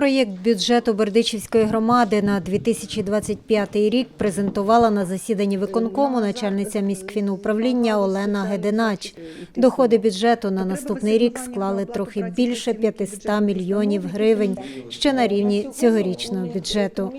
Проєкт бюджету Бердичівської громади на 2025 рік презентувала на засіданні виконкому начальниця міськфінуправління Олена Геденач. Доходи бюджету на наступний рік склали трохи більше 500 мільйонів гривень, що на рівні цьогорічного бюджету.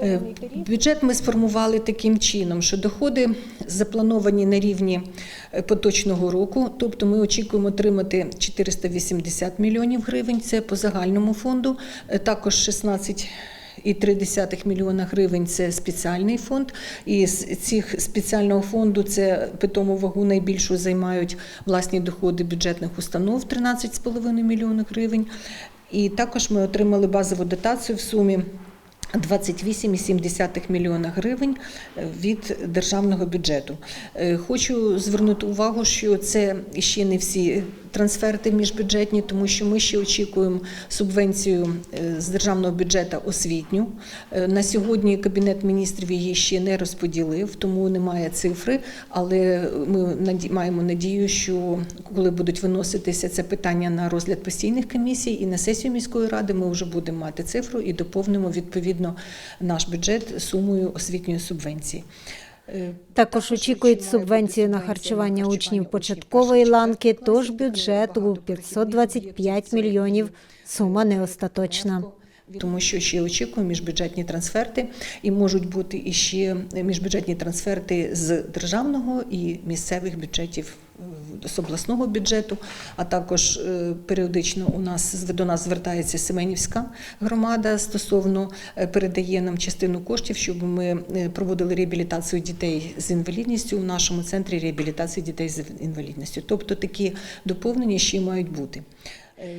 Е, Бюджет ми сформували таким чином, що доходи заплановані на рівні е, поточного року, тобто ми очікуємо отримати 480 мільйонів гривень. Це по загальному фонду. Е, Також 16 3 мільйона гривень це спеціальний фонд. І з цих спеціального фонду це питому вагу найбільшу займають власні доходи бюджетних установ 13,5 мільйона гривень. І також ми отримали базову дотацію в сумі 28,7 мільйона гривень від державного бюджету. Е, Хочу звернути увагу, що це ще не всі трансферти міжбюджетні, тому що ми ще очікуємо субвенцію е, з державного бюджету освітню. Е, На сьогодні Кабінет міністрів її ще не розподілив, тому немає цифри. Але ми маємо надію, що коли будуть виноситися це питання на розгляд постійних комісій і на сесію міської ради, ми вже будемо мати цифру і доповнимо відповідно наш бюджет сумою освітньої субвенції. Також очікують субвенцію на харчування учнів початкової ланки, тож бюджет у 525 мільйонів. Сума не остаточна. Тому що ще очікуємо міжбюджетні трансферти, і можуть бути іще міжбюджетні трансферти з державного і місцевих бюджетів з обласного бюджету. А також е, періодично у нас до нас звертається Семенівська громада стосовно е, передає нам частину коштів, щоб ми е, проводили реабілітацію дітей з інвалідністю в нашому центрі реабілітації дітей з інвалідністю. Тобто такі доповнення ще мають бути.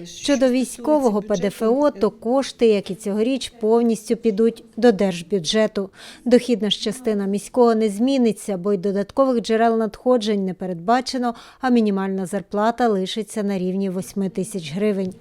Щодо військового ПДФО, то кошти, як і цьогоріч, повністю підуть до держбюджету. Дохідна ж частина міського не зміниться, бо й додаткових джерел надходжень не передбачено, а мінімальна зарплата лишиться на рівні 8 тисяч гривень.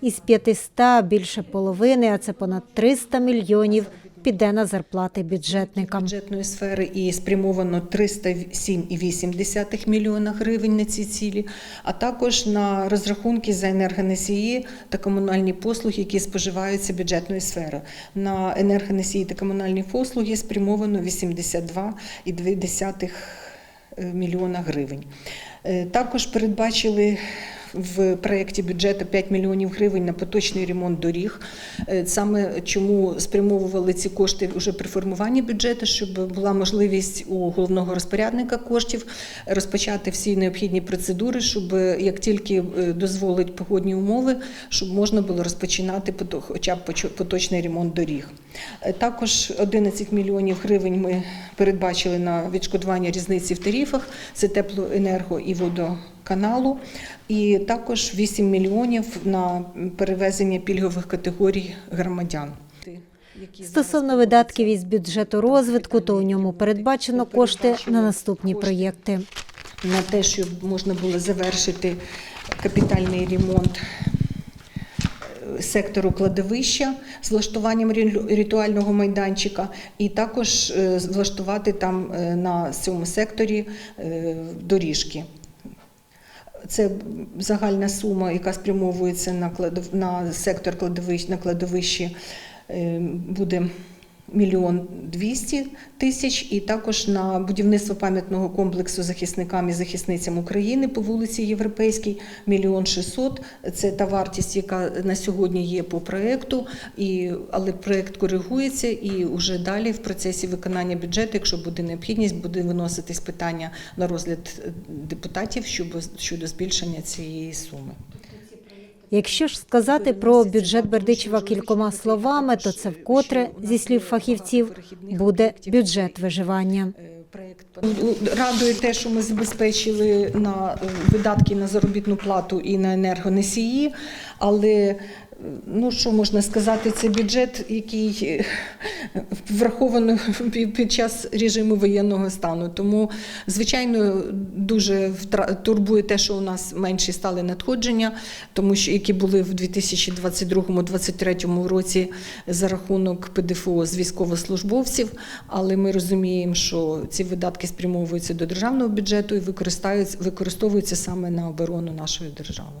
Із 500 більше половини, а це понад 300 мільйонів, піде на зарплати бюджетникам. бюджетної сфери і спрямовано 307,8 мільйона гривень на ці цілі, а також на розрахунки за енергоносії та комунальні послуги, які споживаються бюджетною сферою. На енергоносії та комунальні послуги спрямовано 82,2 мільйона гривень. Е, Також передбачили в проєкті бюджету 5 мільйонів гривень на поточний ремонт доріг. Е, Саме чому спрямовували ці кошти вже при формуванні бюджету, щоб була можливість у головного розпорядника коштів розпочати всі необхідні процедури, щоб як тільки е, дозволить погодні умови, щоб можна було розпочинати хоча б поточний ремонт доріг. Е, Також 11 мільйонів гривень ми передбачили на відшкодування різниці в тарифах. Це теплоенерго і водоканалу. І також 8 мільйонів на перевезення пільгових категорій громадян. Стосовно видатків із бюджету розвитку, то у ньому передбачено кошти на наступні проєкти. на те, щоб можна було завершити капітальний ремонт е, сектору кладовища з влаштуванням ритуального майданчика, і також е, влаштувати там е, на цьому секторі доріжки. Це загальна сума, яка спрямовується на на сектор кладовищ на кладовищі, е, буде мільйон двісті тисяч, і також на будівництво пам'ятного комплексу захисникам і захисницям України по вулиці Європейській мільйон шістсот. Це та вартість, яка на сьогодні є по проекту, і але проект коригується, і вже далі в процесі виконання бюджету, якщо буде необхідність, буде виноситись питання на розгляд е, депутатів щодо збільшення цієї суми. Якщо ж сказати про бюджет Бердичева кількома словами, то це вкотре, зі слів фахівців, буде бюджет виживання. Радує те, що ми забезпечили на е, видатки на заробітну плату і на енергоносії, але ну що можна сказати, це бюджет, який е, враховано під час режиму воєнного стану. Тому, звичайно, дуже турбує те, що у нас менші стали надходження, тому що які були в 2022-2023 році за рахунок ПДФО з військовослужбовців. Але ми розуміємо, що ці видатки спрямовуються до державного бюджету і використовуються саме на оборону нашої держави.